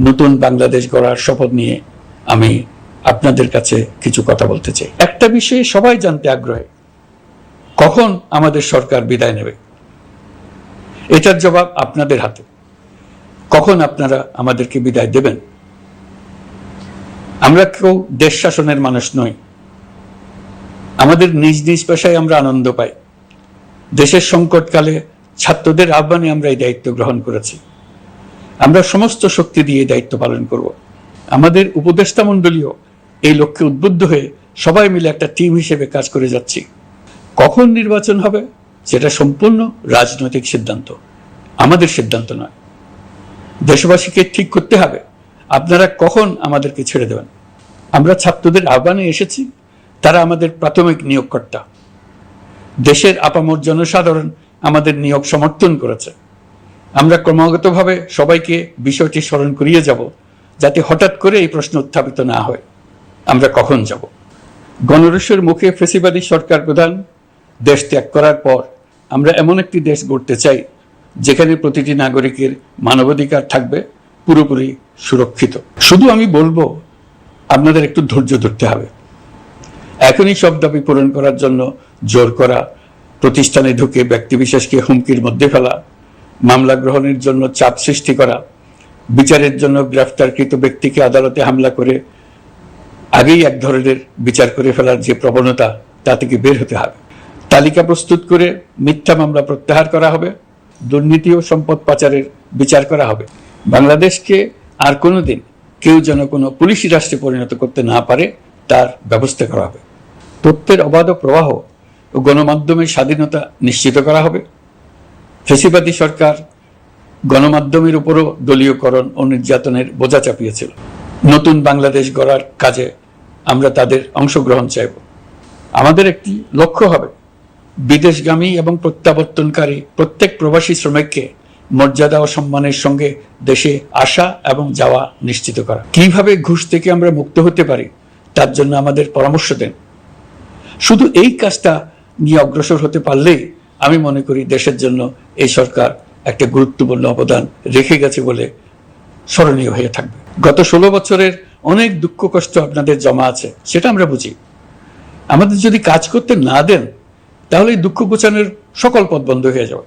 নতুন বাংলাদেশ গড়ার শপথ নিয়ে আমি আপনাদের কাছে কিছু কথা বলতে চাই। একটা বিষয়ে সবাই জানতে আগ্রহী। কখন আমাদের সরকার বিদায় নেবে? এটার জবাব আপনাদের হাতে। কখন আপনারা আমাদেরকে বিদায় দেবেন? আমরা কেউ দেশ শাসনের মানুষ নই। আমাদের নিজ নিজ পেশায় আমরা আনন্দ পাই। দেশের সংকটকালে ছাত্রদের আহ্বানে আমরা এই দায়িত্ব গ্রহণ করেছি। আমরা সমস্ত শক্তি দিয়ে দায়িত্ব পালন করব। আমাদের উপদেষ্টা মণ্ডলীয় এই লক্ষ্যে উদ্বুদ্ধ হয়ে সবাই মিলে একটা টিম হিসেবে কাজ করে যাচ্ছি। কখন নির্বাচন হবে সেটা সম্পূর্ণ রাজনৈতিক সিদ্ধান্ত। আমাদের সিদ্ধান্ত নয়। দেশবাসীকে ঠিক করতে হবে, আপনারা কখন আমাদেরকে ছেড়ে দেবেন। আমরা ছাত্রদের আহ্বানে এসেছি, তারা আমাদের প্রাথমিক নিয়োগকর্তা। দেশের আপামর জনসাধারণ আমাদের নিয়োগ সমর্থন করেছে। আমরা ক্রমাগতভাবে সবাইকে বিষয়টি স্মরণ করিয়ে যাব, যাতে হঠাৎ করে এই প্রশ্ন উত্থাপিত না হয়। আমরা কখন যাব? গণরসের মুখে ফেসিবাদী সরকার প্রধান দেশ ত্যাগ করার পর আমরা এমন একটি দেশ গড়তে চাই, যেখানে প্রতিটি নাগরিকের মানবাধিকার থাকবে পুরোপুরি সুরক্ষিত। শুধু আমি বলব, আপনাদের একটু ধৈর্য ধরতে হবে। এখনই সব দাবি পূরণ করার জন্য জোর করা, প্রতিষ্ঠানে ঢুকে ব্যক্তিবিশেষকে হুমকির মধ্যে ফেলা মামলা গ্রহণের জন্য চাপ সৃষ্টি করা, বিচারের জন্য গ্রেফতারকৃত ব্যক্তিকে আদালতে হামলা করে আগেই এক ধরনের বিচার করে ফেলার যে প্রবণতা তা থেকে বের হতে হবে। তালিকা প্রস্তুত করে মিথ্যা মামলা প্রত্যাহার করা হবে, দুর্নীতি ও সম্পদ পাচারের বিচার করা হবে। বাংলাদেশকে আর কোনোদিন কেউ যেন কোনো পুলিশি রাষ্ট্রে পরিণত করতে না পারে, তার ব্যবস্থা করা হবে। তথ্যের অবাধ প্রবাহ ও গণমাধ্যমের স্বাধীনতা নিশ্চিত করা হবে। ফেসিবাদী সরকার গণমাধ্যমের উপরও দলীয়করণ ও নির্যাতনের বোঝা চাপিয়েছিল। নতুন বাংলাদেশ গড়ার কাজে আমরা তাদের অংশগ্রহণ চাইব। আমাদের একটি লক্ষ্য হবে, বিদেশগামী এবং প্রত্যাবর্তনকারী প্রত্যেক প্রবাসী শ্রমিককে মর্যাদা ও সম্মানের সঙ্গে দেশে আসা এবং যাওয়া নিশ্চিত করা। কীভাবে ঘুষ থেকে আমরা মুক্ত হতে পারি, তার জন্য আমাদের পরামর্শ দেন। শুধু এই কাজটা নিয়ে অগ্রসর হতে পারলেই আমি মনে করি দেশের জন্য এই সরকার একটা গুরুত্বপূর্ণ অবদান রেখে গেছে বলে স্মরণীয় হয়ে থাকবে। গত ষোলো বছরের অনেক দুঃখ কষ্ট আপনাদের জমা আছে, সেটা আমরা বুঝি। আমাদের যদি কাজ করতে না দেন, তাহলে এই দুঃখ গোছানোর সকল পথ বন্ধ হয়ে যাবে।